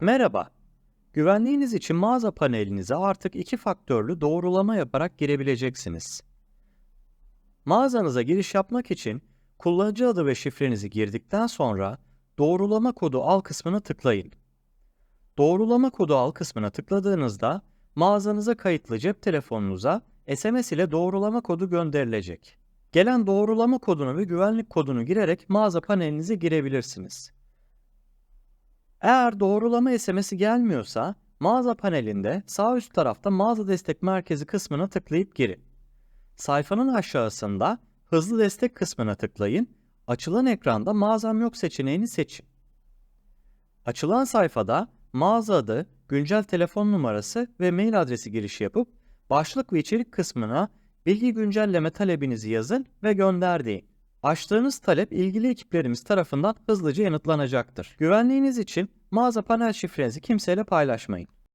Merhaba. Güvenliğiniz için mağaza panelinize artık iki faktörlü doğrulama yaparak girebileceksiniz. Mağazanıza giriş yapmak için kullanıcı adı ve şifrenizi girdikten sonra doğrulama kodu al kısmına tıklayın. Doğrulama kodu al kısmına tıkladığınızda mağazanıza kayıtlı cep telefonunuza SMS ile doğrulama kodu gönderilecek. Gelen doğrulama kodunu ve güvenlik kodunu girerek mağaza panelinize girebilirsiniz. Eğer doğrulama SMS'i gelmiyorsa mağaza panelinde sağ üst tarafta mağaza destek merkezi kısmına tıklayıp girin. Sayfanın aşağısında hızlı destek kısmına tıklayın. Açılan ekranda mağazam yok seçeneğini seçin. Açılan sayfada mağaza adı, güncel telefon numarası ve mail adresi girişi yapıp başlık ve içerik kısmına bilgi güncelleme talebinizi yazın ve gönder deyin. Açtığınız talep ilgili ekiplerimiz tarafından hızlıca yanıtlanacaktır. Güvenliğiniz için mağaza panel şifrenizi kimseyle paylaşmayın.